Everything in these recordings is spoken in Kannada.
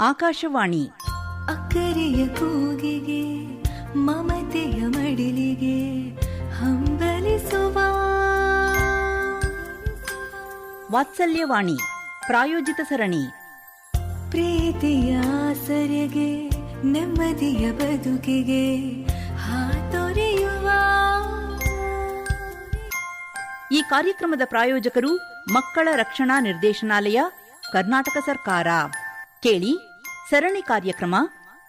ಆಕಾಶವಾಣಿ. ಅಕ್ಕರೆಯ ಕೂಗಿಗೆ ಮಮತೆಯ ಮಡಿಲಿಗೆ ಹಂಬಲಿಸುವ. ವಾತ್ಸಲ್ಯವಾಣಿ ಪ್ರಾಯೋಜಿತ ಸರಣಿ. ಪ್ರೀತಿಯ ಸರಿಗೆ ನೆಮ್ಮದಿಯ ಬದುಕಿಗೆ ಹಾತೊರೆಯುವ. ಈ ಕಾರ್ಯಕ್ರಮದ ಪ್ರಾಯೋಜಕರು ಮಕ್ಕಳ ರಕ್ಷಣಾ ನಿರ್ದೇಶನಾಲಯ ಕರ್ನಾಟಕ ಸರ್ಕಾರ. ಕೇಳಿ. ಸರಣಿ ಕಾರ್ಯಕ್ರಮ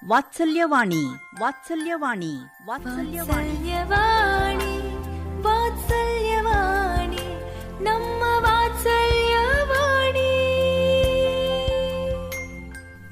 ವಾತ್ಸಲ್ಯವಾಣಿ ವಾತ್ಸಲ್ಯವಾಣಿ ವಾತ್ಸಲ್ಯವಾಣಿ. ವಾತ್ಸಲ್ಯವಾಣಿ ನಮ್ಮ ವಾತ್ಸಲ್ಯವಾಣಿ.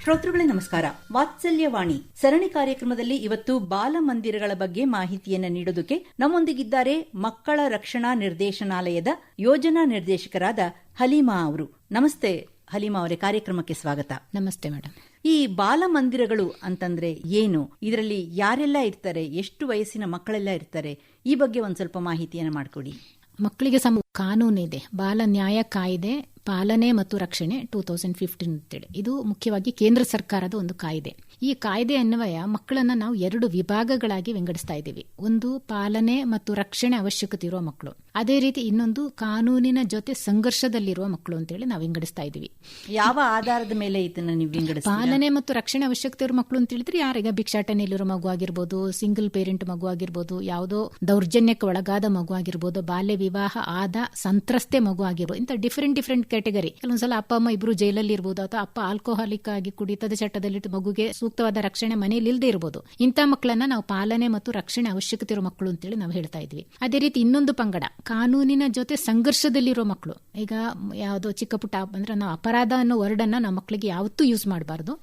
ಶ್ರೋತೃಗಳೇ ನಮಸ್ಕಾರ. ವಾತ್ಸಲ್ಯವಾಣಿ ಸರಣಿ ಕಾರ್ಯಕ್ರಮದಲ್ಲಿ ಇವತ್ತು ಬಾಲ ಮಂದಿರಗಳ ಬಗ್ಗೆ ಮಾಹಿತಿಯನ್ನು ನೀಡೋದಕ್ಕೆ ನಮ್ಮೊಂದಿಗಿದ್ದಾರೆ ಮಕ್ಕಳ ರಕ್ಷಣಾ ನಿರ್ದೇಶನಾಲಯದ ಯೋಜನಾ ನಿರ್ದೇಶಕರಾದ ಹಲೀಮಾ ಅವರು. ನಮಸ್ತೆ ಹಲೀಮಾ ಅವರೇ ಕಾರ್ಯಕ್ರಮಕ್ಕೆ ಸ್ವಾಗತ. ನಮಸ್ತೆ ಮೇಡಮ್ ಈ ಬಾಲಮಂದಿರಗಳು ಅಂತಂದ್ರೆ ಏನು? ಇದರಲ್ಲಿ ಯಾರೆಲ್ಲ ಇರ್ತಾರೆ? ಎಷ್ಟು ವಯಸ್ಸಿನ ಮಕ್ಕಳೆಲ್ಲ ಇರ್ತಾರೆ? ಈ ಬಗ್ಗೆ ಒಂದ್ ಸ್ವಲ್ಪ ಮಾಹಿತಿಯನ್ನು ಮಾಡಿಕೊಡಿ. ಮಕ್ಕಳಿಗೆ ಸಮ ಕಾನೂನಿದೆ, ಬಾಲ ನ್ಯಾಯ ಕಾಯ್ದೆ ಪಾಲನೆ ಮತ್ತು ರಕ್ಷಣೆ ಟೂ ತೌಸಂಡ್ ಫಿಫ್ಟೀನ್ ಅಂತೇಳಿ ಇದು ಮುಖ್ಯವಾಗಿ ಕೇಂದ್ರ ಸರ್ಕಾರದ ಒಂದು ಕಾಯ್ದೆ. ಈ ಕಾಯ್ದೆ ಅನ್ವಯ ಮಕ್ಕಳನ್ನ ನಾವು ಎರಡು ವಿಭಾಗಗಳಾಗಿ ವಿಂಗಡಿಸ್ತಾ ಇದ್ದೀವಿ. ಒಂದು ಪಾಲನೆ ಮತ್ತು ರಕ್ಷಣೆ ಅವಶ್ಯಕತೆ ಇರುವ ಮಕ್ಕಳು. ಅದೇ ರೀತಿ ಇನ್ನೊಂದು ಕಾನೂನಿನ ಜೊತೆ ಸಂಘರ್ಷದಲ್ಲಿರುವ ಮಕ್ಕಳು ಅಂತೇಳಿ ನಾವು ವಿಂಗಡಿಸ್ತಾ ಇದ್ದೀವಿ. ಯಾವ ಆಧಾರದ ಮೇಲೆ ಇದನ್ನ ನೀವು ಪಾಲನೆ ಮತ್ತು ರಕ್ಷಣೆ ಅವಶ್ಯಕತೆ ಇರುವ ಮಕ್ಕಳು ಅಂತ ಹೇಳಿದ್ರೆ ಯಾರೀಗ ಭಿಕ್ಷಾಟನೆಯಲ್ಲಿರೋ ಮಗು ಆಗಿರ್ಬೋದು ಸಿಂಗಲ್ ಪೇರೆಂಟ್ ಮಗು ಆಗಿರ್ಬೋದು ಯಾವುದೋ ದೌರ್ಜನ್ಯಕ್ಕೆ ಒಳಗಾದ ಮಗು ಆಗಿರ್ಬೋದು ಬಾಲ್ಯ ವಿವಾಹ ಆದ ಸಂತ್ರಸ್ತೆ ಮಗು ಆಗಿರ್ಬೋದು ಇಂಥ ಡಿಫರೆಂಟ್ ಡಿಫರೆಂಟ್ ಕ್ಯಾಟಗರಿ ಕೆಲವೊಂದ್ಸಲ ಅಪ್ಪ ಅಮ್ಮ ಇಬ್ರು ಜೈಲಲ್ಲಿ ಇರ್ಬೋದು ಅಥವಾ ಅಪ್ಪ ಆಲ್ಕೋಹಾಲಿಕ್ ಆಗಿ ಕುಡಿತದ ಚಟ್ಟದಲ್ಲಿ ಮಗುಗೆ ಸೂಕ್ತವಾದ ರಕ್ಷಣೆ ಮನೆಯಲ್ಲಿ ಇಲ್ಲದೆ ಇರಬಹುದು ಇಂಥ ಮಕ್ಕಳನ್ನ ನಾವು ಪಾಲನೆ ಮತ್ತು ರಕ್ಷಣೆ ಅವಶ್ಯಕತೆ ಇರೋ ಮಕ್ಕಳು ಅಂತೇಳಿ ನಾವು ಹೇಳ್ತಾ ಇದ್ವಿ. ಅದೇ ರೀತಿ ಇನ್ನೊಂದು ಪಂಗಡ ಕಾನೂನಿನ ಜೊತೆ ಸಂಘರ್ಷದಲ್ಲಿರೋ ಮಕ್ಕಳು. ಈಗ ಯಾವುದೋ ಚಿಕ್ಕ ಪುಟ್ಟ ಅಂದ್ರೆ ನಾವು ಅಪರಾಧ ಅನ್ನೋ ವರ್ಡ್ ಅನ್ನ ನಮ್ಮ ಮಕ್ಕಳಿಗೆ ಯಾವತ್ತೂ ಯೂಸ್ ಮಾಡಬಾರ್ದು.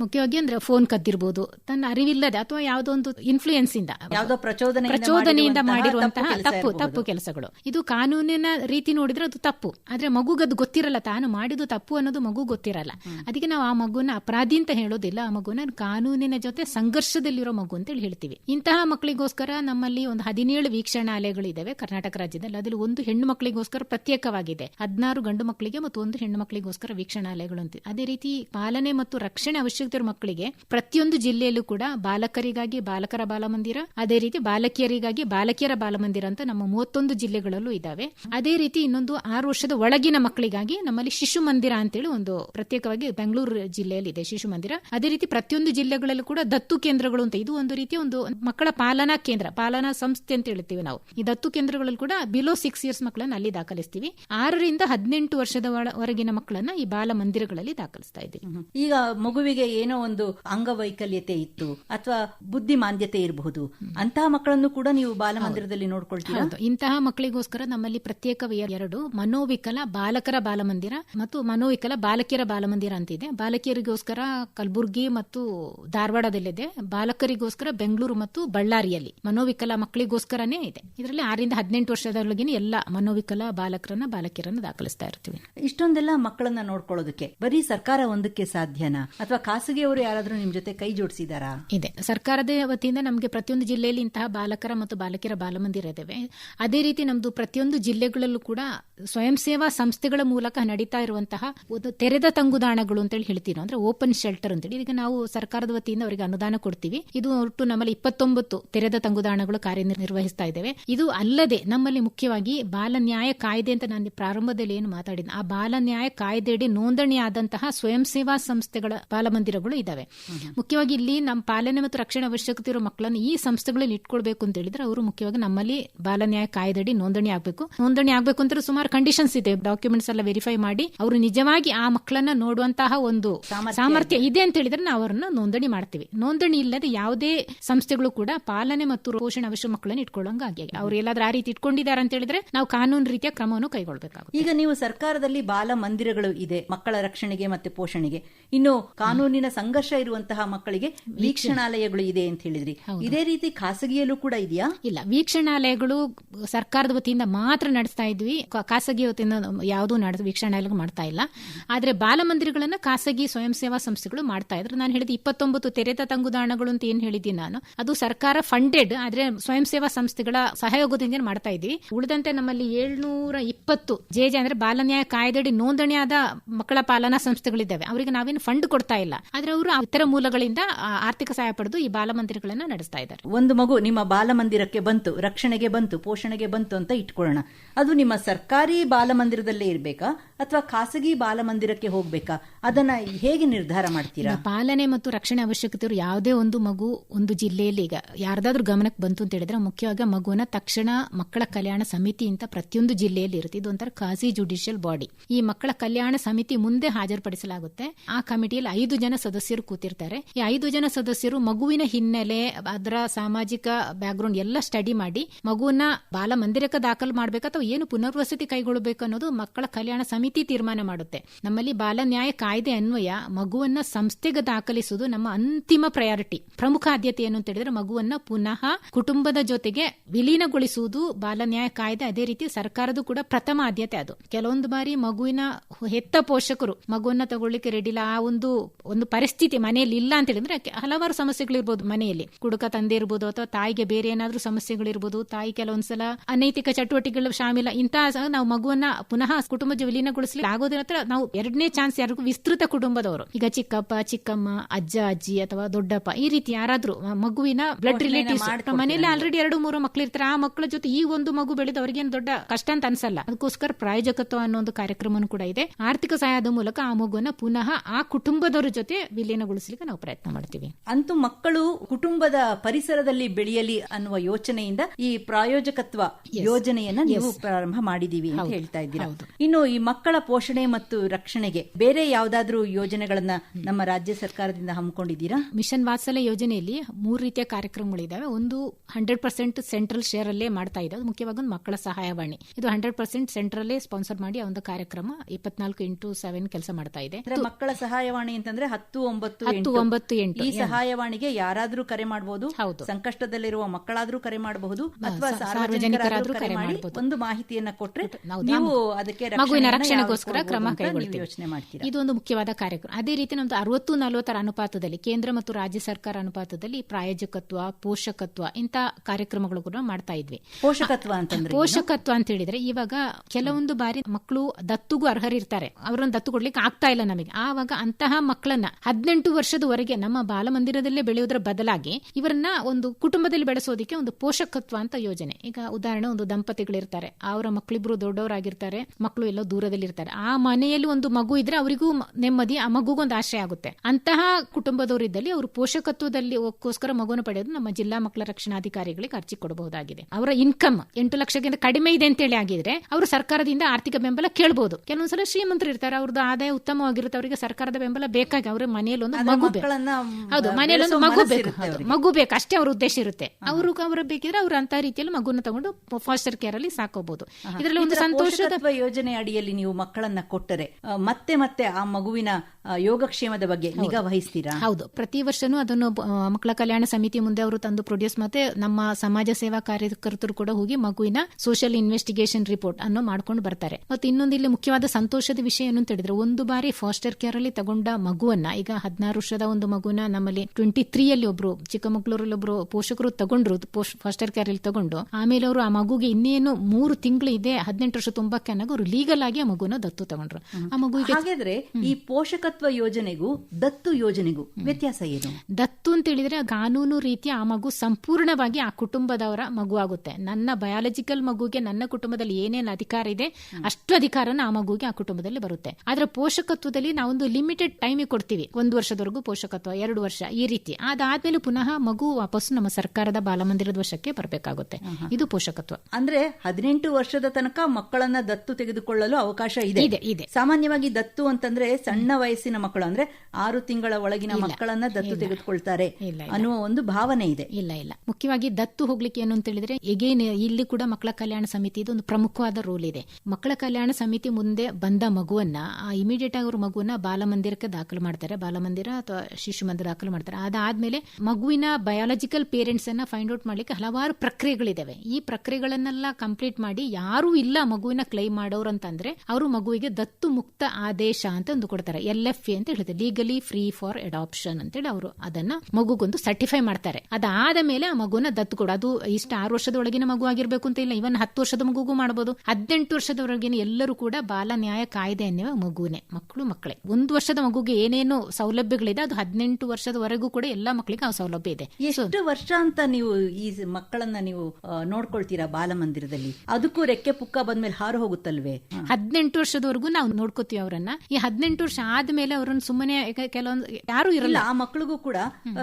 ಮುಖ್ಯವಾಗಿ ಅಂದ್ರೆ ಫೋನ್ ಕದ್ದಿರ್ಬೋದು ತನ್ನ ಅರಿವಿಲ್ಲದೆ ಅಥವಾ ಯಾವುದೋ ಒಂದು ಇನ್ಫ್ಲೂಯೆನ್ಸ್ ಇಂದ. ಯಾವುದೋ ಪ್ರಚೋದನೆಯಿಂದ ಪ್ರಚೋದನೆಯಿಂದ ಮಾಡಿರುವಂತಹ ತಪ್ಪು ತಪ್ಪು ಕೆಲಸಗಳು. ಇದು ಕಾನೂನಿನ ರೀತಿ ನೋಡಿದ್ರೆ ಅದು ತಪ್ಪು. ಆದ್ರೆ ಮಗುಗದು ಗೊತ್ತಿರಲ್ಲ, ತಾನು ಮಾಡಿದ್ದು ತಪ್ಪು ಅನ್ನೋದು ಮಗು ಗೊತ್ತಿರಲ್ಲ. ಅದಕ್ಕೆ ನಾವು ಆ ಮಗುನ ಅಪರಾಧಿ ಅಂತ ಹೇಳೋದಿಲ್ಲ. ಆ ಮಗುನ ಕಾನೂನಿನ ಜೊತೆ ಸಂಘರ್ಷದಲ್ಲಿರೋ ಮಗು ಅಂತ ಹೇಳಿ ಹೇಳ್ತೀವಿ. ಇಂತಹ ಮಕ್ಕಳಿಗೋಸ್ಕರ ನಮ್ಮಲ್ಲಿ ಒಂದು ಹದಿನೇಳು ವೀಕ್ಷಣಾಲಯಗಳು ಇದಾವೆ ಕರ್ನಾಟಕ ರಾಜ್ಯದಲ್ಲಿ. ಅದರಲ್ಲಿ ಒಂದು ಹೆಣ್ಣು ಮಕ್ಕಳಿಗೋಸ್ಕರ ಪ್ರತ್ಯೇಕವಾಗಿದೆ. ಹದಿನಾರು ಗಂಡು ಮಕ್ಕಳಿಗೆ ಮತ್ತು ಒಂದು ಹೆಣ್ಣು ಮಕ್ಕಳಿಗೋಸ್ಕರ ವೀಕ್ಷಣಾಲಯಗಳು ಅಂತ. ಅದೇ ರೀತಿ ಪಾಲನೆ ಮತ್ತು ರಕ್ಷಣೆ ಅವಶ್ಯಕತೆ ಇರೋ ಮಕ್ಕಳಿಗೆ ಪ್ರತಿಯೊಂದು ಜಿಲ್ಲೆಯಲ್ಲೂ ಕೂಡ ಬಾಲಕರಿಗಾಗಿ ಬಾಲಕರ ಬಾಲಮಂದಿರ, ಅದೇ ರೀತಿ ಬಾಲಕಿಯರಿಗಾಗಿ ಬಾಲಕಿಯರ ಬಾಲಮಂದಿರ ಅಂತ ನಮ್ಮ ಮೂವತ್ತೊಂದು ಜಿಲ್ಲೆಗಳಲ್ಲೂ ಇದಾವೆ. ಅದೇ ರೀತಿ ಇನ್ನೊಂದು ಆರು ವರ್ಷದ ಒಳಗಿನ ಮಕ್ಕಳಿಗಾಗಿ ನಮ್ಮಲ್ಲಿ ಶಿಶು ಮಂದಿರ ಅಂತೇಳಿ ಒಂದು ಪ್ರತ್ಯೇಕವಾಗಿ ಬೆಂಗಳೂರು ಜಿಲ್ಲೆಯಲ್ಲಿ ಇದೆ ಶಿಶು ಮಂದಿರ. ಅದೇ ರೀತಿ ಪ್ರತಿಯೊಂದು ಜಿಲ್ಲೆಗಳಲ್ಲೂ ಕೂಡ ದತ್ತು ಕೇಂದ್ರಗಳು ಅಂತ ಇದು ಒಂದು ರೀತಿಯ ಒಂದು ಮಕ್ಕಳ ಪಾಲನಾ ಕೇಂದ್ರ ಪಾಲನಾ ಸಂಸ್ಥೆ ಅಂತ ಹೇಳ್ತೀವಿ ನಾವು. ಈ ದತ್ತು ಕೇಂದ್ರಗಳಲ್ಲಿ ಕೂಡ ಬಿಲೋ ಸಿಕ್ಸ್ ಇಯರ್ಸ್ ಮಕ್ಕಳನ್ನ ಅಲ್ಲಿ ದಾಖಲಿಸ್ತೀವಿ. ಆರರಿಂದ ಹದಿನೆಂಟು ವರ್ಷದ ವರೆಗಿನ ಮಕ್ಕಳನ್ನ ಈ ಬಾಲ ಮಂದಿರಗಳಲ್ಲಿ ದಾಖಲಿಸ್ತಾ ಇದ್ದೀವಿ. ಈಗ ಮಗುವಿಗೆ ಏನೋ ಒಂದು ಅಂಗವೈಕಲ್ಯತೆ ಇತ್ತು ಅಥವಾ ಬುದ್ಧಿಮಾಂದ್ಯತೆ ಇರಬಹುದು ಅಂತಹ ಮಕ್ಕಳನ್ನು ಕೂಡ ನೀವು ಬಾಲಮಂದಿರದಲ್ಲಿ ಮಂದಿರದಲ್ಲಿ ನೋಡ್ಕೊಳ್ತೀವಿ ಇಂತಹ ಮಕ್ಕಳಿಗೋಸ್ಕರ ನಮ್ಮಲ್ಲಿ ಪ್ರತ್ಯೇಕ ಎರಡು ಮನೋವಿಕಲ ಬಾಲಕರ ಬಾಲಮಂದಿರ ಮತ್ತು ಮನೋವಿಕಲ ಬಾಲಕಿಯರ ಬಾಲಮಂದಿರ ಅಂತಿದೆ. ಬಾಲಕಿಯರಿಗೋಸ್ಕರ ಕಲಬುರ್ಗಿ ಮತ್ತು ಧಾರವಾಡದಲ್ಲಿದೆ. ಬಾಲಕರಿಗೋಸ್ಕರ ಬೆಂಗಳೂರು ಮತ್ತು ಬಳ್ಳಾರಿಯಲ್ಲಿ ಮನೋವಿಕಲ ಮಕ್ಕಳಿಗೋಸ್ಕರನೇ ಇದೆ. ಇದರಲ್ಲಿ ಆರಿಂದ ಹದಿನೆಂಟು ವರ್ಷದೊಳಗಿನ ಎಲ್ಲ ಮನೋವಿಕಲ ಬಾಲಕರನ್ನ ಬಾಲಕಿಯರನ್ನ ದಾಖಲಿಸ್ತಾ ಇರ್ತೀವಿ. ಇಷ್ಟೊಂದೆಲ್ಲ ಮಕ್ಕಳನ್ನ ನೋಡ್ಕೊಳ್ಳೋದಕ್ಕೆ ಬರೀ ಸರ್ಕಾರ ಒಂದಕ್ಕೆ ಸಾಧ್ಯನಾ? ಅಥವಾ ಖಾಸಗಿಯವರು ಯಾರಾದರೂ ನಿಮ್ ಜೊತೆ ಕೈ ಜೋಡಿಸಿದಾರಾ? ಇದೆ. ಸರ್ಕಾರದ ವತಿಯಿಂದ ನಮಗೆ ಪ್ರತಿಯೊಂದು ಜಿಲ್ಲೆಯಲ್ಲಿ ಇಂತಹ ಬಾಲಕರ ಮತ್ತು ಬಾಲಕಿಯರ ಬಾಲಮಂದಿರ ಇದಾವೆ. ಅದೇ ರೀತಿ ನಮ್ದು ಪ್ರತಿಯೊಂದು ಜಿಲ್ಲೆಗಳಲ್ಲೂ ಕೂಡ ಸ್ವಯಂ ಸೇವಾ ಸಂಸ್ಥೆಗಳ ಮೂಲಕ ನಡೀತಾ ಇರುವಂತಹ ಒಂದು ತೆರೆದ ತಂಗುದಾಣಗಳು ಅಂತೇಳಿ ಹೇಳ್ತೀವಿ ಅಂದ್ರೆ ಓಪನ್ ಶೆಲ್ಟರ್ ಅಂತೇಳಿ. ಈಗ ನಾವು ಸರ್ಕಾರದ ವತಿಯಿಂದ ಅವರಿಗೆ ಅನುದಾನ ಕೊಡ್ತೀವಿ. ಇದು ಒಟ್ಟು ನಮ್ಮಲ್ಲಿ ಇಪ್ಪತ್ತೊಂಬತ್ತು ತೆರೆದ ತಂಗುದಾಣಗಳು ಕಾರ್ಯನಿರ್ವಹಿಸ್ತಾ ಇದ್ದೇವೆ. ಇದು ಅಲ್ಲದೆ ನಮ್ಮಲ್ಲಿ ಮುಖ್ಯವಾಗಿ ಬಾಲ ನ್ಯಾಯ ಕಾಯ್ದೆ ಅಂತ ನಾನು ಪ್ರಾರಂಭದಲ್ಲಿ ಏನು ಮಾತಾಡಿದ್ದೆ ಆ ಬಾಲ ನ್ಯಾಯ ಕಾಯ್ದೆಯಡಿ ನೋಂದಣಿಯಾದಂತಹ ಸ್ವಯಂ ಸೇವಾ ಸಂಸ್ಥೆಗಳ ಬಾಲಮಂದಿರಗಳು ಇದಾವೆ ಮುಖ್ಯವಾಗಿ ಇಲ್ಲಿ ನಮ್ಮ ಪಾಲನೆ ಮತ್ತು ರಕ್ಷಣೆ ಅವಶ್ಯಕತೆ ಇರೋ ಮಕ್ಕಳನ್ನು ಈ ಸಂಸ್ಥೆಗಳಲ್ಲಿ ಇಟ್ಕೊಳ್ಬೇಕು ಅಂತ ಹೇಳಿದ್ರೆ ಅವರು ಮುಖ್ಯವಾಗಿ ನಮ್ಮಲ್ಲಿ ಬಾಲ ನ್ಯಾಯ ಕಾಯ್ದೆಯಡಿ ನೋಂದಣಿ ಆಗಬೇಕು. ನೋಂದಣಿ ಆಗಬೇಕು ಅಂತ ಸುಮಾರು ಕಂಡೀಷನ್ಸ್ ಇದೆ ಡಾಕ್ಯುಮೆಂಟ್ಸ್ ಎಲ್ಲ ವೆರಿಫೈ ಮಾಡಿ ಅವರು ನಿಜವಾಗಿ ಆ ಮಕ್ಕಳನ್ನ ನೋಡುವಂತಹ ಒಂದು ಸಾಮರ್ಥ್ಯ ಇದೆ. ಅಂತ ಹೇಳಿದ್ರೆ ನಾವು ಅವರನ್ನ ನೋಂದಣಿ ಮಾಡ್ತೀವಿ. ನೋಂದಣಿ ಇಲ್ಲದೆ ಯಾವುದೇ ಸಂಸ್ಥೆಗಳು ಕೂಡ ಪಾಲನೆ ಮತ್ತು ಪೋಷಣೆ ಅವಶ್ಯ ಮಕ್ಕಳನ್ನ ಇಟ್ಕೊಳ್ಳಂಗ ಆಗಿ ಅವ್ರು ಎಲ್ಲಾದ್ರೂ ಆ ರೀತಿ ಇಟ್ಕೊಂಡಿದ್ದಾರೆ ಅಂತ ಹೇಳಿದ್ರೆ ನಾವು ಕಾನೂನು ರೀತಿಯ ಕ್ರಮವನ್ನು ಕೈಗೊಳ್ಳಬೇಕಾಗುತ್ತೆ ಈಗ ನೀವು ಸರ್ಕಾರದಲ್ಲಿ ಬಾಲ ಮಂದಿರಗಳು ಇದೆ ಮಕ್ಕಳ ರಕ್ಷಣೆಗೆ ಮತ್ತೆ ಪೋಷಣೆಗೆ. ಇನ್ನು ಕಾನೂನಿನ ಸಂಘರ್ಷ ಇರುವಂತಹ ಮಕ್ಕಳಿಗೆ ವೀಕ್ಷಣಾಲಯಗಳು ಇದೆ ಅಂತ ಹೇಳಿದ್ರಿ. ಇದೇ ರೀತಿ ಖಾಸಗಿಯಲ್ಲೂ ಕೂಡ ಇದೆಯಾ? ಇಲ್ಲ. ವೀಕ್ಷಣಾಲಯಗಳು ಸರ್ಕಾರದ ವತಿಯಿಂದ ಮಾತ್ರ ನಡೆಸ್ತಾ ಇದ್ವಿ. ಖಾಸಗಿ ವತಿಯಿಂದ ಯಾವುದೂ ವೀಕ್ಷಣೆ ಮಾಡ್ತಾ ಇಲ್ಲ. ಆದ್ರೆ ಬಾಲಮಂದಿರಗಳನ್ನ ಖಾಸಗಿ ಸ್ವಯಂ ಸೇವಾ ಸಂಸ್ಥೆಗಳು ಮಾಡ್ತಾ ಇದ್ರು. ನಾನು ಹೇಳಿದ ಇಪ್ಪತ್ತೊಂಬತ್ತು ತೆರೆದ ತಂಗುದಾಣಗಳು ಅಂತ ಏನ್ ಹೇಳಿದ್ದೀನಿ ನಾನು? ಅದು ಸರ್ಕಾರ ಫಂಡೆಡ್ ಆದ್ರೆ ಸ್ವಯಂ ಸೇವಾ ಸಂಸ್ಥೆಗಳ ಸಹಯೋಗದಿಂದ ಮಾಡ್ತಾ ಇದ್ವಿ ಉಳಿದಂತೆ ನಮ್ಮಲ್ಲಿ ಏಳ್ನೂರ ಇಪ್ಪತ್ತು ಜೆ ಜೆ ಅಂದ್ರೆ ಬಾಲನ್ಯಾಯ ಕಾಯ್ದೆಡಿ ನೋಂದಣಿಯಾದ ಮಕ್ಕಳ ಪಾಲನಾ ಸಂಸ್ಥೆಗಳಿದ್ದಾವೆ. ಅವರಿಗೆ ನಾವೇನು ಫಂಡ್ ಕೊಡ್ತಾ ಇಲ್ಲ. ಆದ್ರೆ ಅವರು ಇತರ ಮೂಲಗಳಿಂದ ಆರ್ಥಿಕ ಸಹಾಯ ಪಡೆದು ಈ ಬಾಲಮಂದಿರಗಳನ್ನ ನಡೆಸ್ತಾ ಇದ್ದಾರೆ. ಒಂದು ಮಗು ನಿಮ್ಮ ಬಾಲಮಂದಿರಕ್ಕೆ ಬಂತು, ರಕ್ಷಣೆಗೆ ಬಂತು, ಪೋಷಣೆಗೆ ಬಂತು ಅಂತ ಇಟ್ಕೊಳ್ಳೋಣ. ಅದು ನಿಮ್ಮ ಸರ್ಕಾರಿ ಬಾಲಮಂದಿರದಲ್ಲೇ ಇರಬೇಕಾ. ಅಥವಾ ಖಾಸಗಿ ಬಾಲಮಂದಿರಕ್ಕೆ ಹೋಗ್ಬೇಕಾ? ಅದನ್ನ ಹೇಗೆ ನಿರ್ಧಾರ ಮಾಡ್ತೀರಾ? ಪಾಲನೆ ಮತ್ತು ರಕ್ಷಣೆ ಅವಶ್ಯಕತೆ ಯಾವುದೇ ಒಂದು ಮಗು ಒಂದು ಜಿಲ್ಲೆಯಲ್ಲಿ ಈಗ ಯಾರ್ದಾದ್ರೂ ಗಮನಕ್ಕೆ ಬಂತು ಅಂತ ಹೇಳಿದ್ರೆ ಮುಖ್ಯವಾಗಿ ಮಗುವನ್ನ ತಕ್ಷಣ ಮಕ್ಕಳ ಕಲ್ಯಾಣ ಸಮಿತಿ ಅಂತ ಪ್ರತಿಯೊಂದು ಜಿಲ್ಲೆಯಲ್ಲಿ ಇರುತ್ತೆ. ಇದು ಒಂಥರ ಖಾಸಿ ಜುಡಿಷಿಯಲ್ ಬಾಡಿ ಈ ಮಕ್ಕಳ ಕಲ್ಯಾಣ ಸಮಿತಿ ಮುಂದೆ ಹಾಜರುಪಡಿಸಲಾಗುತ್ತೆ. ಆ ಕಮಿಟಿಯಲ್ಲಿ ಐದು ಜನ ಸದಸ್ಯರು ಕೂತಿರ್ತಾರೆ. ಈ ಐದು ಜನ ಸದಸ್ಯರು ಮಗುವಿನ ಹಿನ್ನೆಲೆ, ಅದರ ಸಾಮಾಜಿಕ ಬ್ಯಾಕ್ಗ್ರೌಂಡ್ ಎಲ್ಲ ಸ್ಟಡಿ ಮಾಡಿ ಮಗುವನ್ನ ಬಾಲ ಮಂದಿರಕ್ಕೆ ದಾಖಲು ಮಾಡಬೇಕು ಅಥವಾ ಏನು ಪುನರ್ವಸತಿ ಕೈಗೊಳ್ಳಬೇಕು ಅನ್ನೋದು ಮಕ್ಕಳ ಸಮಿತಿ ತೀರ್ಮಾನ ಮಾಡುತ್ತೆ. ನಮ್ಮಲ್ಲಿ ಬಾಲ ನ್ಯಾಯ ಕಾಯ್ದೆ ಅನ್ವಯ, ಮಗುವನ್ನ ಸಂಸ್ಥೆಗೆ ದಾಖಲಿಸುವುದು ನಮ್ಮ ಅಂತಿಮ ಪ್ರಯಾರಿಟಿ ಪ್ರಮುಖ ಆದ್ಯತೆ ಏನು ಅಂತ ಹೇಳಿದ್ರೆ ಮಗುವನ್ನ ಪುನಃ ಕುಟುಂಬದ ಜೊತೆಗೆ ವಿಲೀನಗೊಳಿಸುವುದು ಬಾಲ ನ್ಯಾಯ ಕಾಯ್ದೆ. ಅದೇ ರೀತಿ ಸರ್ಕಾರದ ಕೂಡ ಪ್ರಥಮ ಆದ್ಯತೆ ಅದು. ಕೆಲವೊಂದು ಬಾರಿ ಮಗುವಿನ ಹೆತ್ತ ಪೋಷಕರು ಮಗುವನ್ನ ತಗೊಳ್ಳಿಕ್ಕೆ ರೆಡಿ ಇಲ್ಲ, ಆ ಒಂದು ಒಂದು ಪರಿಸ್ಥಿತಿ ಮನೆಯಲ್ಲಿ ಇಲ್ಲ ಅಂತ ಹೇಳಿದ್ರೆ ಹಲವಾರು ಸಮಸ್ಯೆಗಳಿರ್ಬೋದು ಮನೆಯಲ್ಲಿ. ಕುಡುಕ ತಂದೆ ಇರ್ಬೋದು ಅಥವಾ ತಾಯಿಗೆ ಬೇರೆ ಏನಾದ್ರೂ ಸಮಸ್ಯೆಗಳಿರ್ಬೋದು ತಾಯಿ ಕೆಲವೊಂದ್ಸಲ ಅನೈತಿಕ ಚಟುವಟಿಕೆಗಳು ಶಾಮಿಲ, ಇಂತಹ ನಾವು ಮಗುವನ್ನ ಪುನಃ ಕುಟುಂಬ ವಿಲೀನಗೊಳಿಸಲಿಕ್ಕೆ ಆಗೋದ್ರ ಹತ್ರ ನಾವು ಎರಡನೇ ಚಾನ್ಸ್ ಯಾರಿಗೂ ವಿಸ್ತೃತ ಕುಟುಂಬದವರು. ಈಗ ಚಿಕ್ಕಪ್ಪ ಚಿಕ್ಕಮ್ಮ ಅಜ್ಜ ಅಜ್ಜಿ ಅಥವಾ ದೊಡ್ಡಪ್ಪ ಈ ರೀತಿ ಯಾರಾದ್ರೂ ಮಗುವಿನ ಬ್ಲಡ್ ರಿಲೇಟಿವ್ಸ್ ಮನೆಯಲ್ಲಿ ಆಲ್ರೆಡಿ ಎರಡು ಮೂರು ಮಕ್ಳು ಇರ್ತಾರೆ. ಆ ಮಕ್ಕಳ ಜೊತೆ ಈ ಒಂದು ಮಗು ಬೆಳೆದು ಅವ್ರಿಗೇನು ದೊಡ್ಡ ಕಷ್ಟ ಅಂತ ಅನ್ಸಲ್ಲ. ಅದಕ್ಕೋಸ್ಕರ ಪ್ರಾಯೋಜಕತ್ವ ಅನ್ನೋ ಒಂದು ಕಾರ್ಯಕ್ರಮನೂ ಕೂಡ ಇದೆ. ಆರ್ಥಿಕ ಸಹಾಯದ ಮೂಲಕ ಆ ಮಗುವನ್ನ ಪುನಃ ಆ ಕುಟುಂಬದವರ ಜೊತೆ ವಿಲೀನಗೊಳಿಸಲಿಕ್ಕೆ ನಾವು ಪ್ರಯತ್ನ ಮಾಡ್ತೀವಿ. ಅಂತೂ ಮಕ್ಕಳು ಕುಟುಂಬದ ಪರಿಸರದಲ್ಲಿ ಬೆಳೆಯಲಿ ಅನ್ನುವ ಯೋಚನೆಯಿಂದ ಈ ಪ್ರಾಯೋಜಕತ್ವ ಯೋಜನೆಯನ್ನ ನೀವು ಪ್ರಾರಂಭ ಮಾಡಿದೀವಿ ಅಂತ ಹೇಳ್ತಾ ಇದ್ದೀರಾ. ಇನ್ನು ಈ ಮಕ್ಕಳ ಪೋಷಣೆ ಮತ್ತು ರಕ್ಷಣೆಗೆ ಬೇರೆ ಯಾವ್ದಾದ್ರು ಯೋಜನೆಗಳನ್ನ ನಮ್ಮ ರಾಜ್ಯ ಸರ್ಕಾರದಿಂದ ಹಮ್ಮಿಕೊಂಡಿದ್ದೀರಾ? ಮಿಷನ್ ವಾತ್ಸಲ್ಯ ಯೋಜನೆಯಲ್ಲಿ ಮೂರು ರೀತಿಯ ಕಾರ್ಯಕ್ರಮಗಳಿದ್ದಾವೆ ಒಂದು ಹಂಡ್ರೆಡ್ ಪರ್ಸೆಂಟ್ ಸೆಂಟ್ರಲ್ ಶೇರ್ ಅಲ್ಲೇ ಮಾಡ್ತಾ ಇದೆ. ಮುಖ್ಯವಾಗಿ ಒಂದು ಮಕ್ಕಳ ಸಹಾಯವಾಣಿ. ಇದು ಹಂಡ್ರೆಡ್ ಪರ್ಸೆಂಟ್ ಸೆಂಟ್ರಲ್ಲೇ ಸ್ಪಾನ್ಸರ್ ಮಾಡಿ ಆ ಒಂದು ಕಾರ್ಯಕ್ರಮ ಇಪ್ಪತ್ನಾಲ್ಕು ಇಂಟು ಸೆವೆನ್ ಕೆಲಸ ಮಾಡ್ತಾ ಇದೆ. ಮಕ್ಕಳ ಸಹಾಯವಾಣಿ ಅಂತಂದ್ರೆ ಹತ್ತು ಒಂಬತ್ತು ಹತ್ತು. ಒಂಬತ್ತು ಎಂಟು. ಈ ಸಹಾಯವಾಣಿಗೆ ಯಾರಾದ್ರೂ ಕರೆ ಮಾಡಬಹುದು ಹೌದು. ಸಂಕಷ್ಟದಲ್ಲಿರುವ ಮಕ್ಕಳಾದ್ರೂ ಕರೆ ಮಾಡಬಹುದು? ಅಥವಾ ಸಾರ್ವಜನಿಕರಾದ್ರೂ ಕರೆ ಮಾಡಬಹುದು ಮಾಡಿ ಒಂದು ಮಾಹಿತಿಯನ್ನ ಕೊಟ್ರೆ ಹೌದು. ನೀವು ಅದಕ್ಕೆ ಮಗುವಿನ ರಕ್ಷಣೆಗೋಸ್ಕರ ಕ್ರಮ ಕೈಗೊಳ್ಳುತ್ತೀವಿ ಯೋಚನೆ ಮಾಡ್ತೀವಿ ಇದು ಒಂದು ಮುಖ್ಯವಾದ ಕಾರ್ಯಕ್ರಮ. ಅದೇ ರೀತಿ ನಮ್ದು ಅರವತ್ತು ನಲವತ್ತರ ಅನುಪಾತದಲ್ಲಿ ಕೇಂದ್ರ ಮತ್ತು ರಾಜ್ಯ ಸರ್ಕಾರ ಅನುಪಾತದಲ್ಲಿ ಪ್ರಾಯೋಜಕತ್ವ ಪೋಷಕತ್ವ ಇಂತಹ ಕಾರ್ಯಕ್ರಮಗಳು ಕೂಡ ಮಾಡ್ತಾ ಇದ್ವಿ. ಪೋಷಕತ್ವ ಅಂತಂದ್ರೆ ಪೋಷಕತ್ವ ಅಂತ ಹೇಳಿದ್ರೆ ಇವಾಗ ಕೆಲವೊಂದು ಬಾರಿ ಮಕ್ಕಳು ದತ್ತುಗೂ ಅರ್ಹರಿರ್ತಾರೆ. ಅವರನ್ನು ದತ್ತು ಕೊಡ್ಲಿಕ್ಕೆ ಆಗ್ತಾ ಇಲ್ಲ ನಮಗೆ. ಆವಾಗ ಅಂತಹ ಮಕ್ಕಳನ್ನ ಹದಿನೆಂಟು ವರ್ಷದವರೆಗೆ ನಮ್ಮ ಬಾಲಮಂದಿರದಲ್ಲೇ ಬೆಳೆಯೋದ್ರ ಬದಲಾಗಿ ಇವರನ್ನ ಒಂದು ಕುಟುಂಬದಲ್ಲಿ ಬೆಳೆಸೋದಕ್ಕೆ ಒಂದು ಪೋಷಕತ್ವ ಅಂತ ಯೋಜನೆ. ಈಗ ಉದಾಹರಣೆ ಒಂದು ದಂಪತಿಗಳಿರ್ತಾರೆ. ಅವರ ಮಕ್ಕಳಿಬ್ರು ದೊಡ್ಡವರಾಗಿರ್ತಾರೆ. ಮಕ್ಕಳು ಎಲ್ಲೋ ದೂರದಲ್ಲಿರ್ತಾರೆ ಆ ಮನೆಯಲ್ಲಿ ಒಂದು ಮಗು ಇದ್ರೆ ಅವರಿಗೂ ನೆಮ್ಮದಿ ಆ ಮಗುಗೂ ಒಂದು ಆಶ್ರಯ ಆಗುತ್ತೆ. ಅಂತಹ ಕುಟುಂಬದವರಿದ್ದಲ್ಲಿ ಅವರು ಪೋಷಕತ್ವದಲ್ಲಿ ಒಕ್ಕೋಸ್ಕರ ಮಗುವನ್ನು ಪಡೆಯೋದು ನಮ್ಮ ಜಿಲ್ಲಾ ಮಕ್ಕಳ ರಕ್ಷಣಾಧಿಕಾರಿಗಳಿಗೆ ಅರ್ಜಿ ಕೊಡಬಹುದಾಗಿದೆ. ಅವರ ಇನ್ಕಮ್ ಎಂಟು ಲಕ್ಷಕ್ಕಿಂತ ಕಡಿಮೆ ಇದೆ ಅಂತೇಳಿ ಆಗಿದ್ರೆ ಅವರು ಸರ್ಕಾರದಿಂದ ಆರ್ಥಿಕ ಬೆಂಬಲ ಕೇಳಬಹುದು ಕೆಲವೊಂದ್ಸಲ ಶ್ರೀಮಂತರು ಇರ್ತಾರೆ ಅವ್ರದ್ದು ಆದಾಯ ಉತ್ತಮವಾಗಿರುತ್ತೆ ಅವರಿಗೆ ಸರ್ಕಾರದ ಬೆಂಬಲ ಬೇಕಾಗಿ ಅವರ ಮನೆಯಲ್ಲಿ ಒಂದು ಮಗು ಬೇಕು. ಹೌದು ಮನೆಯಲ್ಲಿ ಒಂದು ಮಗು ಬೇಕು. ಮಗು ಬೇಕು ಅಷ್ಟೇ ಅವ್ರ ಉದ್ದೇಶ ಇರುತ್ತೆ. ಅವರು ಅವರ ಬೇಕಿದ್ರೆ ಅವ್ರು ಅಂತ ರೀತಿಯಲ್ಲಿ ಮಗುನ ತಗೊಂಡು ಫಾಸ್ಟರ್ ಕೇರ್ ಅಲ್ಲಿ ಸಾಕೋಬಹುದು ಇದರಲ್ಲಿ ಒಂದು ಸಂತೋಷದ ಯೋಜನೆ ಅಡಿಯಲ್ಲಿ ನೀವು ಮಕ್ಕಳನ್ನ ಕೊಟ್ಟರೆ ಮತ್ತೆ ಮತ್ತೆ ಆ ಮಗುವಿನ ಯೋಗಕ್ಷೇಮದ ಬಗ್ಗೆ ನಿಗಾ ವಹಿಸ್ತೀರಾ? ಹೌದು. ಪ್ರತಿ ವರ್ಷನೂ ಅದನ್ನು ಮಕ್ಕಳ ಕಲ್ಯಾಣ ಸಮಿತಿ ಮುಂದೆ ಅವರು ತಂದು ಪ್ರೊಡ್ಯೂಸ್ ಮತ್ತೆ ನಮ್ಮ ಸಮಾಜ ಸೇವಾ ಕಾರ್ಯಕರ್ತರು ಕೂಡ ಹೋಗಿ ಮಗುವಿನ ಸೋಷಿಯಲ್ ಇನ್ವೆಸ್ಟಿಗೇಷನ್ ರಿಪೋರ್ಟ್ ಅನ್ನು ಮಾಡ್ಕೊಂಡು ಬರ್ತಾರೆ. ಮತ್ತೆ ಇನ್ನೊಂದು ಇಲ್ಲಿ ಮುಖ್ಯವಾದ ಸಂತೋಷದ ವಿಷಯ ಏನು ಅಂತ ಹೇಳಿದ್ರೆ ಒಂದು ಬಾರಿ ಫಾಸ್ಟರ್ ಕೇರ್ ಅಲ್ಲಿ ತಗೊಂಡ ಮಗುವನ್ನ ಈಗ ಹದಿನಾರು ವರ್ಷದ ಒಂದು ಮಗುನ ನಮ್ಮಲ್ಲಿ ಟ್ವೆಂಟಿ ತ್ರೀ ಅಲ್ಲಿ ಒಬ್ರು ಚಿಕ್ಕಮಗಳೂರಲ್ಲಿ ಒಬ್ರು ಪೋಷಕರು ತಗೊಂಡ್ರು ಫಾಸ್ಟರ್ ಕೇರ್ ಅಲ್ಲಿ ತಗೊಂಡು ಆಮೇಲೆ ಅವರು ಆ ಮಗುಗೆ ಇನ್ನೇನು ಮೂರು ತಿಂಗಳು ಇದೆ ಹದಿನೆಂಟು ವರ್ಷ ತುಂಬಕ್ಕೆ ಅನ್ನೋ ಅವರು ಲೀಗಲ್ ಆಗಿ ಆ ಮಗುನ ದತ್ತು ತಗೊಂಡ್ರು. ಆ ಮಗುವಿಗೆ ಹಾಗಾದ್ರೆ ಈ ಪೋಷಕತ್ವ ಯೋಜನೆಗೂ ದತ್ತು ಯೋಜನೆಗೂ ವ್ಯತ್ಯಾಸ ಏನು? ದತ್ತು ಅಂತ ಹೇಳಿದ್ರೆ ಕಾನೂನು ರೀತಿಯ ಆ ಮಗು ಸಂಪೂರ್ಣವಾಗಿ ಆ ಕುಟುಂಬದವರ ಮಗು ಆಗುತ್ತೆ. ನನ್ನ ಬಯಾಲಜಿಕಲ್ ಮಗುಗೆ ನನ್ನ ಕುಟುಂಬದಲ್ಲಿ ಏನೇನು ಅಧಿಕಾರ ಇದೆ ಅಷ್ಟು ಅಧಿಕಾರನ ಆ ಮಗುಗೆ ಆ ಕುಟುಂಬದಲ್ಲಿ ಬರುತ್ತೆ. ಆದ್ರೆ ಪೋಷಕತ್ವದಲ್ಲಿ ನಾವೊಂದು ಲಿಮಿಟೆಡ್ ಟೈಮ್ ಕೊಡ್ತೀವಿ ಒಂದು ವರ್ಷದವರೆಗೂ ಪೋಷಕತ್ವ ಎರಡು ವರ್ಷ ಈ ರೀತಿ. ಅದಾದ್ಮೇಲೆ ಪುನಃ ಮಗು ವಾಪಸ್ ನಮ್ಮ ಸರ್ಕಾರದ ಬಾಲಮಂದಿರದ ವಶಕ್ಕೆ ಬರಬೇಕಾಗುತ್ತೆ. ಇದು ಪೋಷಕತ್ವ. ಅಂದ್ರೆ ಹದಿನೆಂಟು ವರ್ಷದ ತನಕ ಮಕ್ಕಳನ್ನ ದತ್ತು ತೆಗೆದುಕೊಳ್ಳಲು ಅವಕಾಶ ಇದೆ. ಇದೆ ಇದೆ. ಸಾಮಾನ್ಯವಾಗಿ ದತ್ತು ಅಂತಂದ್ರೆ ಸಣ್ಣ ವಯಸ್ಸಿನ ಮಕ್ಕಳು ಅಂದ್ರೆ ಆರು ತಿಂಗಳ ಒಳಗಿನ ಮಕ್ಕಳನ್ನ ದತ್ತು ತೆಗೆದುಕೊಳ್ತಾರೆ. ಅನ್ನುವ ಒಂದು ಭಾವನೆ ಇದೆ. ಇಲ್ಲ ಇಲ್ಲ. ಮುಖ್ಯವಾಗಿ ದತ್ತು ಹೋಗ್ಲಿಕ್ಕೆ ಏನು ಅಂತ ಹೇಳಿದ್ರೆ ಎಗೇನ್ ಇಲ್ಲಿ ಕೂಡ ಮಕ್ಕಳ ಕಲ್ಯಾಣ ಸಮಿತಿ ಒಂದು ಪ್ರಮುಖವಾದ ರೋಲ್ ಇದೆ. ಮಕ್ಕಳ ಕಲ್ಯಾಣ ಸಮಿತಿ ಮುಂದೆ ಬಂದ ಮಗುವನ್ನ ಇಮಿಡಿಯೇಟ್ ಆಗಿ ಅವ್ರ ಮಗುವನ್ನ ಬಾಲಮಂದಿರಕ್ಕೆ ದಾಖಲು ಮಾಡ್ತಾರೆ. ಬಾಲಮಂದಿರ ಅಥವಾ ಶಿಶು ಮಂದಿರ ದಾಖಲು ಮಾಡ್ತಾರೆ. ಅದಾದ್ಮೇಲೆ ಮಗುವಿನ ಬಯಾಲಜಿಕಲ್ ಪೇರೆಂಟ್ಸ್ ಅನ್ನ ಫೈಂಡ್ ಔಟ್ ಮಾಡ್ಲಿಕ್ಕೆ ಹಲವಾರು ಪ್ರಕ್ರಿಯೆಗಳಿದಾವೆ. ಈ ಪ್ರಕ್ರಿಯೆಗಳನ್ನೆಲ್ಲ ಕಂಪ್ಲೀಟ್ ಮಾಡಿ ಯಾರು ಇಲ್ಲ ಮಗುವಿನ ಕ್ಲೈಮ್ ಮಾಡೋರು ಅಂತಂದ್ರೆ ಅಂತಂದ್ರೆ ಅವರು ಮಗುವಿಗೆ ದತ್ತು ಮುಕ್ತ ಆದೇಶ ಅಂತ ಒಂದು ಕೊಡ್ತಾರೆ ಎಲ್ ಎಫ್ ಎ ಅಂತ ಹೇಳ್ತಾರೆ ಲೀಗಲಿ ಫ್ರೀ ಫಾರ್ ಅಡಾಪ್ಷನ್ ಅಂತೇಳಿ ಅವರು ಅದನ್ನ ಮಗುಗೊಂದು ಸರ್ಟಿಫೈ ಮಾಡ್ತಾರೆ. ಅದಾದ ಮೇಲೆ ಆ ಮಗುನ ದತ್ತು ಕೊಡು. ಅದು ಇಷ್ಟ ಆರು ವರ್ಷದ ಒಳಗಿನ ಮಗು ಆಗಿರ್ಬೇಕು ಅಂತ ಇಲ್ಲ ಇವನ್ ಹತ್ತು ವರ್ಷದ ಮಗುಗೂ ಮಾಡಬಹುದು ಹದಿನೆಂಟು ವರ್ಷದವರೆಗಿನ ಎಲ್ಲರೂ ಕೂಡ ಬಾಲ ನ್ಯಾಯ ಕಾಯ್ದೆ ಅನ್ನುವ ಮಗುನೇ ಮಕ್ಕಳು ಮಕ್ಕಳೇ. ಒಂದು ವರ್ಷದ ಮಗುಗೆ ಏನೇನು ಸೌಲಭ್ಯಗಳಿದೆ ಅದು ಹದಿನೆಂಟು ವರ್ಷದವರೆಗೂ ಕೂಡ ಎಲ್ಲಾ ಮಕ್ಕಳಿಗೆ ಆ ಸೌಲಭ್ಯ ಇದೆ. ಎಷ್ಟು ವರ್ಷ ಅಂತ ನೀವು ಈ ಮಕ್ಕಳನ್ನ ನೀವು ನೋಡ್ಕೊಳ್ತೀರಾ ಬಾಲಮಂದಿರದಲ್ಲಿ ಅದಕ್ಕೂ ರೆಕ್ಕೆ ಪುಕ್ಕ ಬಂದ್ಮೇಲೆ ಹಾರು ಹೋಗುತ್ತಲ್ವೇ. ಹದಿನೆಂಟು ವರ್ಷದವರೆಗೂ ನಾವು ನೋಡ್ಕೋತೀವಿ ಅವರನ್ನ. ಈ ಹದಿನೆಂಟು ವರ್ಷ ಆದ್ಮೇಲೆ ಅವ್ರನ್ನ ಸುಮ್ಮನೆ ಕೆಲವೊಂದು ಯಾರು ಇರಲ್ಲ. ಆ ಮಕ್ಕಳಿಗೂ ಕೂಡ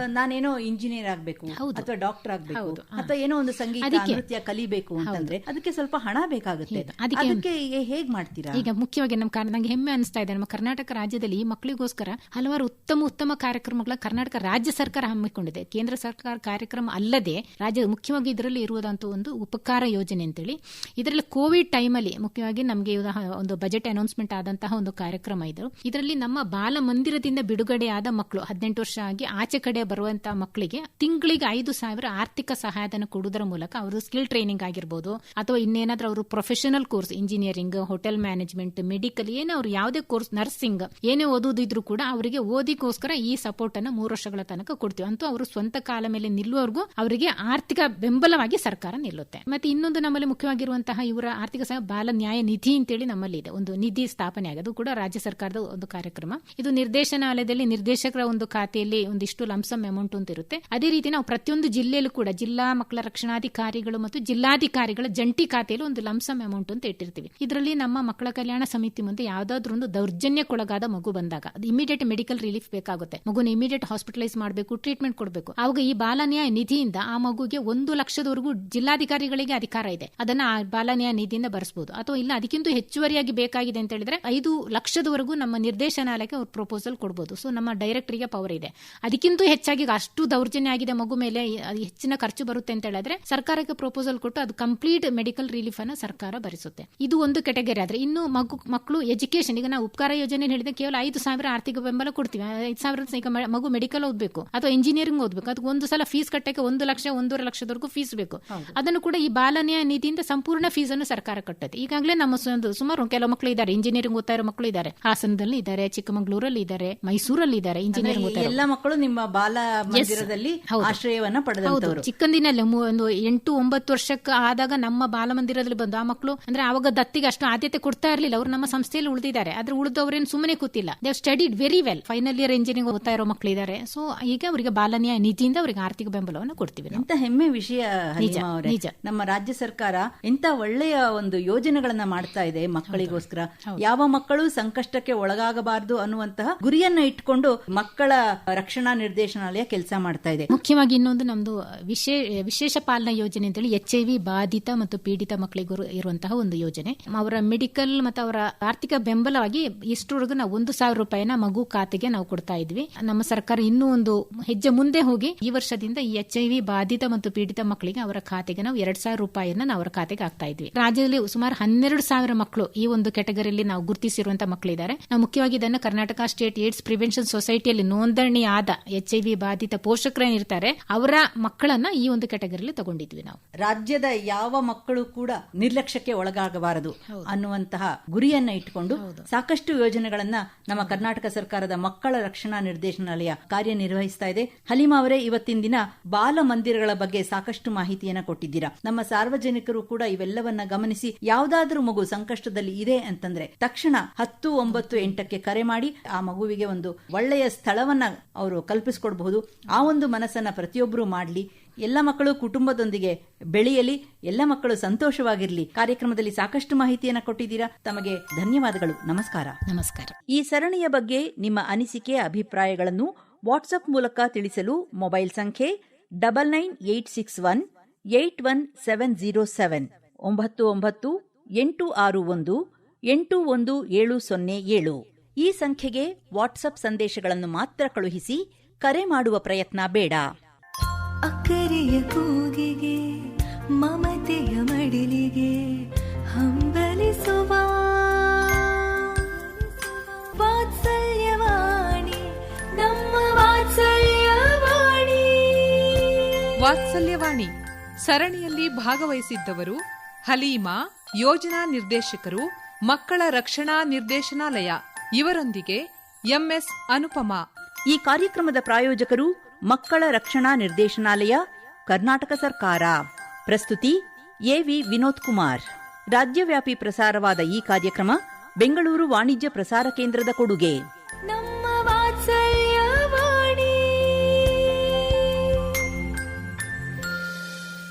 ನಾನೇನೋ ಇಂಜಿನಿಯರ್ ಆಗ್ಬೇಕು. ಅಥವಾ ಡಾಕ್ಟರ್ ಆಗ್ಬೇಕು ಅಥವಾ ಏನೋ ಒಂದು ಸಂಗೀತ ನೃತ್ಯ ಕಲಿಬೇಕು ಅಂತಂದ್ರೆ ಅದಕ್ಕೆ ಸ್ವಲ್ಪ ಹಣ ಬೇಕಾಗುತ್ತೆ. ಅದಕ್ಕೆ- ಹೇಗ್ ಮಾಡ್ತೀರಾ? ಈಗ ಮುಖ್ಯವಾಗಿ ನಮ್ಮ ನಂಗೆ ಹೆಮ್ಮೆ ಅನಿಸ್ತಾ ಇದೆ. ನಮ್ಮ ಕರ್ನಾಟಕ ರಾಜ್ಯದಲ್ಲಿ ಈ ಮಕ್ಕಳಿಗೋಸ್ಕರ ಹಲವಾರು ಉತ್ತಮ ಉತ್ತಮ ಕಾರ್ಯಕ್ರಮಗಳ ಕರ್ನಾಟಕ ರಾಜ್ಯ ಸರ್ಕಾರ ಹಮ್ಮಿಕೊಂಡಿದೆ. ಕೇಂದ್ರ ಸರ್ಕಾರ ಕಾರ್ಯಕ್ರಮ ಅಲ್ಲದೆ ರಾಜ್ಯ ಮುಖ್ಯವಾಗಿ ಇದರಲ್ಲಿ ಇರುವುದಂತ ಒಂದು ಉಪಕಾರ ಯೋಜನೆ ಅಂತೇಳಿ. ಇದರಲ್ಲಿ ಕೋವಿಡ್ ಟೈಮಲ್ಲಿ ಮುಖ್ಯವಾಗಿ ನಮಗೆ ಒಂದು ಬಜೆಟ್ ಅನೌನ್ಸ್ಮೆಂಟ್ ಆದಂತಹ ಒಂದು ಕಾರ್ಯಕ್ರಮ ಇದು. ಇದರಲ್ಲಿ ನಮ್ಮ ಬಾಲ ಮಂದಿರದಿಂದ ಬಿಡುಗಡೆ ಆದ ಮಕ್ಕಳು, ಹದಿನೆಂಟು ವರ್ಷ ಆಗಿ ಆಚೆ ಕಡೆ ಬರುವಂತಹ ಮಕ್ಕಳಿಗೆ ತಿಂಗಳಿಗೆ ಐದು ಸಾವಿರ ಆರ್ಥಿಕ ಸಹಾಯಧನ ಕೊಡುವುದರ ಮೂಲಕ ಅವರು ಸ್ಕಿಲ್ ಟ್ರೈನಿಂಗ್ ಆಗಿರ್ಬೋದು, ಅಥವಾ ಇನ್ನೇನಾದ್ರೂ ಅವರು professional course engineering hotel management medical ಏನೋ ಅವರು ಯಾವುದೇ ಕೋರ್ಸ್ ನರ್ಸಿಂಗ್ ಏನೇ ಓದೋದಿದ್ರು ಕೂಡ ಅವರಿಗೆ ಓದಿಗೋಸ್ಕರ ಈ ಸಪೋರ್ಟ್ ಅನ್ನು ಮೂರು ವರ್ಷಗಳ ತನಕ ಕೊಡ್ತೀವಿ. ಅಂತೂ ಅವರು ಸ್ವಂತ ಕಾಲ ಮೇಲೆ ನಿಲ್ಲುವವರೆಗೂ ಅವರಿಗೆ ಆರ್ಥಿಕ ಬೆಂಬಲವಾಗಿ ಸರ್ಕಾರ ನಿಲ್ಲುತ್ತೆ. ಮತ್ತೆ ಇನ್ನೊಂದು ನಮ್ಮಲ್ಲಿ ಮುಖ್ಯವಾಗಿರುವಂತಹ ಇವರ ಆರ್ಥಿಕ ಸಹಾಯ, ಬಾಲ ನ್ಯಾಯ ನಿಧಿ ಅಂತೇಳಿ ನಮ್ಮಲ್ಲಿ ಇದೆ ಒಂದು ನಿಧಿ ಸ್ಥಾಪನೆ ಆಗಿದೆ. ಕೂಡ ರಾಜ್ಯ ಸರ್ಕಾರದ ಒಂದು ಕಾರ್ಯಕ್ರಮ. ಇದು ನಿರ್ದೇಶನಾಲಯದಲ್ಲಿ ನಿರ್ದೇಶಕರ ಒಂದು ಖಾತೆಯಲ್ಲಿ ಒಂದಿಷ್ಟು ಲಂಸಮ್ ಅಮೌಂಟ್ ಅಂತ ಇರುತ್ತೆ. ಅದೇ ರೀತಿ ನಾವು ಪ್ರತಿಯೊಂದು ಜಿಲ್ಲೆಯಲ್ಲೂ ಕೂಡ ಜಿಲ್ಲಾ ಮಕ್ಕಳ ರಕ್ಷಣಾಧಿಕಾರಿಗಳು ಮತ್ತು ಜಿಲ್ಲಾಧಿಕಾರಿಗಳ ಜಂಟಿ ಖಾತೆಯಲ್ಲಿ ಒಂದು ಲಂಸಮ್ ಅಮೌಂಟ್ ಅಂತ ಇಟ್ಟಿರ್ತೀವಿ. ಇದರಲ್ಲಿ ನಮ್ಮ ಮಕ್ಕಳ ಕಲ್ಯಾಣ ಸಮಿತಿ ಮುಂದೆ ಯಾವ್ದಾದ್ರು ಒಂದು ದೌರ್ಜನ್ಯಕ್ಕೊಳಗಾದ ಮಗು ಬಂದಾಗ, ಅದು ಇಮಿಡಿಯೇಟ್ ಮೆಡಿಕಲ್ ರಿಲೀಫ್ ಬೇಕಾಗುತ್ತೆ. ಮಗುನ ಇಮಿಡಿಯೇಟ್ ಹಾಸ್ಪಿಟಲೈಸ್ ಮಾಡಬೇಕು ಟ್ರೀಟ್ಮೆಂಟ್ ಕೊಡಬೇಕು. ಆವಾಗ ಈ ಬಾಲನ್ಯಾಯ ನಿಧಿಯಿಂದ ಆ ಮಗುಗೆ ಒಂದು ಲಕ್ಷದವರೆಗೂ ಜಿಲ್ಲಾಧಿಕಾರಿಗಳಿಗೆ ಅಧಿಕಾರ ಇದೆ. ಅದನ್ನ ಆ ಬಾಲನ್ಯಾಯ ನಿಧಿಯಿಂದ ಬರೆಸಬಹುದು ಅಥವಾ ಇಲ್ಲ, ಅದಕ್ಕಿಂತ ಹೆಚ್ಚುವರಿಯಾಗಿ ಬೇಕಾಗಿದೆ ಅಂತ ಹೇಳಿದ್ರೆ ಐದು ಲಕ್ಷದವರೆಗೂ ನಮ್ಮ ನಿರ್ದೇಶನಾಲಯಕ್ಕೆ ಅವ್ರು ಪ್ರಪೋಸಲ್ ಕೊಡ್ಬೋದು. ಸೊ ನಮ್ಮ ಡೈರೆಕ್ಟರಿಗೆ ಪವರ್ ಇದೆ. ಅದಕ್ಕಿಂತ ಹೆಚ್ಚಾಗಿ ಅಷ್ಟು ದೌರ್ಜನ್ಯ ಆಗಿದೆ ಮಗು ಮೇಲೆ ಹೆಚ್ಚಿನ ಖರ್ಚು ಬರುತ್ತೆ ಅಂತ ಹೇಳಿದ್ರೆ ಸರ್ಕಾರಕ್ಕೆ ಪ್ರಪೋಸಲ್ ಕೊಟ್ಟು ಅದು ಕಂಪ್ಲೀಟ್ ಮೆಡಿಕಲ್ ರಿಲೀಫ್ ಅನ್ನ ಸರ್ಕಾರ ಭರಿಸುತ್ತೆ. ಇದು ಒಂದು ಕೆಟಗರಿ ಆದ್ರೆ ಇನ್ನು ಮಗು ಮಕ್ಕಳು ಎಜುಕೇಶನ್ ಈಗ ನಾವು ಉಪಕಾರ ಯೋಜನೆ ಹೇಳಿದ್ರೆ ಕೇವಲ ಐದು ಸಾವಿರ ಆರ್ಥಿಕ ಬೆಂಬಲ ಕೊಡ್ತೀವಿ. ಐದು ಸಾವಿರ ಈಗ ಮಗು ಮೆಡಿಕಲ್ ಓದಬೇಕು ಅಥವಾ ಇಂಜಿನಿಯರಿಂಗ್ ಓದಬೇಕು. ಅದಕ್ಕೆ ಒಂದು ಸಲ ಫೀಸ್ ಕಟ್ಟಕ್ಕೆ ಒಂದು ಲಕ್ಷ ಒಂದೂವರೆ ಲಕ್ಷದವರೆಗೂ ಫೀಸ್ ಬೇಕು. ಅದನ್ನು ಕೂಡ ಈ ಬಾಲನೆಯ ನಿಧಿಯಿಂದ ಸಂಪೂರ್ಣ ಫೀಸ್ ಅನ್ನು ಸರ್ಕಾರ ಕಟ್ಟುತ್ತೆ. ಈಗಾಗಲೇ ನಮ್ಮ ಒಂದು ಸುಮಾರು ಕೆಲವು ಮಕ್ಕಳು ಇದ್ದಾರೆ. ಇಂಜಿನಿಯರಿಂಗ್ ಓದ್ತಾ ಇರೋ ಮಕ್ಕಳು ಇದ್ದಾರೆ. ಹಾಸನದಲ್ಲಿ ಇದ್ದಾರೆ ಚಿಕ್ಕಮಗಳೂರಲ್ಲಿ ಇದ್ದಾರೆ ಮೈಸೂರಲ್ಲಿ ಇದ್ದಾರೆ ಇಂಜಿನಿಯರಿಂಗ್ ಓದ್ತಾ ಎಲ್ಲ ಮಕ್ಕಳು ನಿಮ್ಮ ಬಾಲ ಮಂದಿರದಲ್ಲಿ. ಆಶ್ರಯವನ್ನ ಪಡೆದವರು ಚಿಕ್ಕಂದಿನಲ್ಲಿ ಒಂದು ಎಂಟು ಒಂಬತ್ತು ವರ್ಷಕ್ಕೆ ಆದಾಗ ನಮ್ಮ ಬಾಲಮಂದಿರದಲ್ಲಿ ಬಂದು ಆ ಮಕ್ಕಳು ಅಂದ್ರೆ ಅವಾಗ ದತ್ತಿಗೆ ಅಷ್ಟು ಆದ್ಯತೆ ಕೊಡ್ತಾ ಇರಲಿಲ್ಲ. ಅವರು ನಮ್ಮ ಸಂಸ್ಥೆಯಲ್ಲಿ ಉಳಿದಿದ್ದಾರೆ. ಆದ್ರೆ ಉಳಿದವರೇನು ಸುಮ್ಮನೆ ಕೂತಿಲ್ಲ. They studied very well final year engineering ಓದ್ತಾ ಇರೋ ಮಕ್ಕಳಿದ್ದಾರೆ ಸೊ ಈಗ ಅವರಿಗೆ ಬಾಲನ್ಯಾಯ ನಿಧಿಯಿಂದ ಅವರಿಗೆ ಆರ್ಥಿಕ ಬೆಂಬಲವನ್ನು ಕೊಡ್ತೀವಿ ಇಂತ ಹೆಮ್ಮೆ ವಿಷಯ ನಿಜ. ನಮ್ಮ ರಾಜ್ಯ ಸರ್ಕಾರ ಇಂತ ಒಳ್ಳೆಯ ಒಂದು ಯೋಜನೆಗಳನ್ನ ಮಾಡ್ತಾ ಇದೆ. ಮಕ್ಕಳಿಗೋಸ್ಕರ. ಯಾವ ಮಕ್ಕಳು ಸಂಕಷ್ಟಕ್ಕೆ ಒಳಗಾಗಬಾರದು ಅನ್ನುವಂತಹ ಗುರಿಯನ್ನ ಇಟ್ಕೊಂಡು ಮಕ್ಕಳ ರಕ್ಷಣಾ ನಿರ್ದೇಶನಾಲಯ ಕೆಲಸ ಮಾಡ್ತಾ ಇದೆ. ಮುಖ್ಯವಾಗಿ ಇನ್ನೊಂದು ನಮ್ದು ವಿಶೇ ವಿಶೇಷ ಪಾಲನಾ ಯೋಜನೆ ಅಂತೇಳಿ ಎಚ್ ಐ ವಿ ಬಾಧಿತ ಮತ್ತು ಪೀಡಿತ ಮಕ್ಕಳಿಗೂ ಇರುವಂತಹ ಒಂದು ಯೋಜನೆ. ಅವರ ಮೆಡಿಕಲ್ ಮತ್ತು ಅವರ ಆರ್ಥಿಕ ಬೆಂಬಲವಾಗಿ ಇಷ್ಟರವರೆಗೂ ನಾವು ಒಂದು ಸಾವಿರ ರೂಪಾಯಿನ ಮಗು ಖಾತೆಗೆ ನಾವು ಕೊಡ್ತಾ ಇದ್ವಿ. ನಮ್ಮ ಸರ್ಕಾರ ಇನ್ನೂ ಒಂದು ಹೆಜ್ಜೆ ಮುಂದೆ ಹೋಗಿ ಈ ವರ್ಷದಿಂದ ಈ ಎಚ್ ಐ ವಿ ಬಾಧಿತ ಮತ್ತು ಪೀಡಿತ ಮಕ್ಕಳಿಗೆ ಅವರ ಖಾತೆಗೆ ನಾವು ಎರಡ್ ಸಾವಿರ ರೂಪಾಯಿಯನ್ನ ನಾವು ಅವರ ಖಾತೆಗೆ ಹಾಕ್ತಾ ಇದ್ವಿ. ರಾಜ್ಯದಲ್ಲಿ ಸುಮಾರು ಹನ್ನೆರಡು ಸಾವಿರ ಮಕ್ಕಳು ಈ ಒಂದು ಕೆಟಗರಿಯಲ್ಲಿ ನಾವು ಗುರುತಿಸಿರುವಂತಹ ಮಕ್ಕಳಿದ್ದಾರೆ. ನಾವು ಮುಖ್ಯವಾಗಿ ಇದನ್ನು ಕರ್ನಾಟಕ ಸ್ಟೇಟ್ ಏಡ್ಸ್ ಪ್ರಿವೆನ್ಷನ್ ಸೊಸೈಟಿಯಲ್ಲಿ ನೋಂದಣಿ ಆದ ಎಚ್ ಐ ವಿ ಬಾಧಿತ ಪೋಷಕರೇನಿರ್ತಾರೆ ಅವರ ಮಕ್ಕಳನ್ನ ಈ ಒಂದು ಕೆಟಗರಿಯಲ್ಲಿ ತಗೊಂಡಿದ್ವಿ ನಾವು. ರಾಜ್ಯದ ಯಾವ ಮಕ್ಕಳು ಕೂಡ ನಿರ್ಲಕ್ಷ್ಯಕ್ಕೆ ಒಳಗಾಗಬಾರದು ಅನ್ನುವಂತಹ ಗುರಿಯನ್ನ ಇಟ್ಟುಕೊಂಡು ಸಾಕಷ್ಟು ಯೋಜನೆಗಳನ್ನ ನಮ್ಮ ಕರ್ನಾಟಕ ಸರ್ಕಾರದ ಮಕ್ಕಳ ರಕ್ಷಣಾ ನಿರ್ದೇಶನಾಲಯ ಕಾರ್ಯನಿರ್ವಹಿಸ್ತಾ ಇದೆ. ಹಲಿಮಾ ಅವರೇ ಇವತ್ತಿನ ದಿನ ಬಾಲ ಮಂದಿರಗಳ ಬಗ್ಗೆ ಸಾಕಷ್ಟು ಮಾಹಿತಿಯನ್ನ ಕೊಟ್ಟಿದ್ದೀರಾ. ನಮ್ಮ ಸಾರ್ವಜನಿಕರು ಕೂಡ ಇವೆಲ್ಲವನ್ನ ಗಮನಿಸಿ ಯಾವ್ದಾದ್ರೂ ಮಗು ಸಂಕಷ್ಟದಲ್ಲಿ ಇದೆ ಅಂತಂದ್ರೆ ತಕ್ಷಣ ಹತ್ತು ಒಂಬತ್ತು ಎಂಟಕ್ಕೆ ಕರೆ ಮಾಡಿ ಆ ಮಗುವಿಗೆ ಒಂದು ಒಳ್ಳೆಯ ಸ್ಥಳವನ್ನ ಅವರು ಕಲ್ಪಿಸಿಕೊಡಬಹುದು. ಆ ಒಂದು ಮನಸ್ಸನ್ನ ಪ್ರತಿಯೊಬ್ಬರು ಮಾಡಲಿ. ಎಲ್ಲ ಮಕ್ಕಳು ಕುಟುಂಬದೊಂದಿಗೆ ಬೆಳೆಯಲಿ. ಎಲ್ಲ ಮಕ್ಕಳು ಸಂತೋಷವಾಗಿರಲಿ. ಕಾರ್ಯಕ್ರಮದಲ್ಲಿ ಸಾಕಷ್ಟು ಮಾಹಿತಿಯನ್ನ ಕೊಟ್ಟಿದ್ದೀರಾ. ತಮಗೆ ಧನ್ಯವಾದಗಳು. ನಮಸ್ಕಾರ. ನಮಸ್ಕಾರ. ಈ ಸರಣಿಯ ಬಗ್ಗೆ ನಿಮ್ಮ ಅನಿಸಿಕೆ ಅಭಿಪ್ರಾಯಗಳನ್ನು ವಾಟ್ಸ್ಆಪ್ ಮೂಲಕ ತಿಳಿಸಲು ಮೊಬೈಲ್ ಸಂಖ್ಯೆ double nine eight six one eight one seven zero seven. ಒಂಬತ್ತು ಒಂಬತ್ತು ಎಂಟು ಆರು ಒಂದು ಎಂಟು ಒಂದು ಏಳು ಸೊನ್ನೆ ಏಳು. ಈ ಸಂಖ್ಯೆಗೆ ವಾಟ್ಸಪ್ ಸಂದೇಶಗಳನ್ನು ಮಾತ್ರ ಕಳುಹಿಸಿ ಕರೆ ಮಾಡುವ ಪ್ರಯತ್ನ ಬೇಡ. ಅಕ್ಕರೆಯ ಕೂಗಿಗೆ ಮಮತೆಯ ಮಡಿಲಿಗೆ ಹಂಬಲಿಸುವ. ವಾತ್ಸಲ್ಯವಾಣಿ ನಮ್ಮ ವಾತ್ಸಲ್ಯವಾಣಿ. ವಾತ್ಸಲ್ಯವಾಣಿ ಸರಣಿಯಲ್ಲಿ ಭಾಗವಹಿಸಿದ್ದವರು ಹಲೀಮಾ, ಯೋಜನಾ ನಿರ್ದೇಶಕರು, ಮಕ್ಕಳ ರಕ್ಷಣಾ ನಿರ್ದೇಶನಾಲಯ. ಇವರೊಂದಿಗೆ ಎಂಎಸ್ ಅನುಪಮಾ. ಈ ಕಾರ್ಯಕ್ರಮದ ಪ್ರಾಯೋಜಕರು ಮಕ್ಕಳ ರಕ್ಷಣಾ ನಿರ್ದೇಶನಾಲಯ, ಕರ್ನಾಟಕ ಸರ್ಕಾರ. ಪ್ರಸ್ತುತಿ ಎವಿ ವಿನೋದ್ ಕುಮಾರ್. ರಾಜ್ಯವ್ಯಾಪಿ ಪ್ರಸಾರವಾದ ಈ ಕಾರ್ಯಕ್ರಮ ಬೆಂಗಳೂರು ವಾಣಿಜ್ಯ ಪ್ರಸಾರ ಕೇಂದ್ರದ ಕೊಡುಗೆ.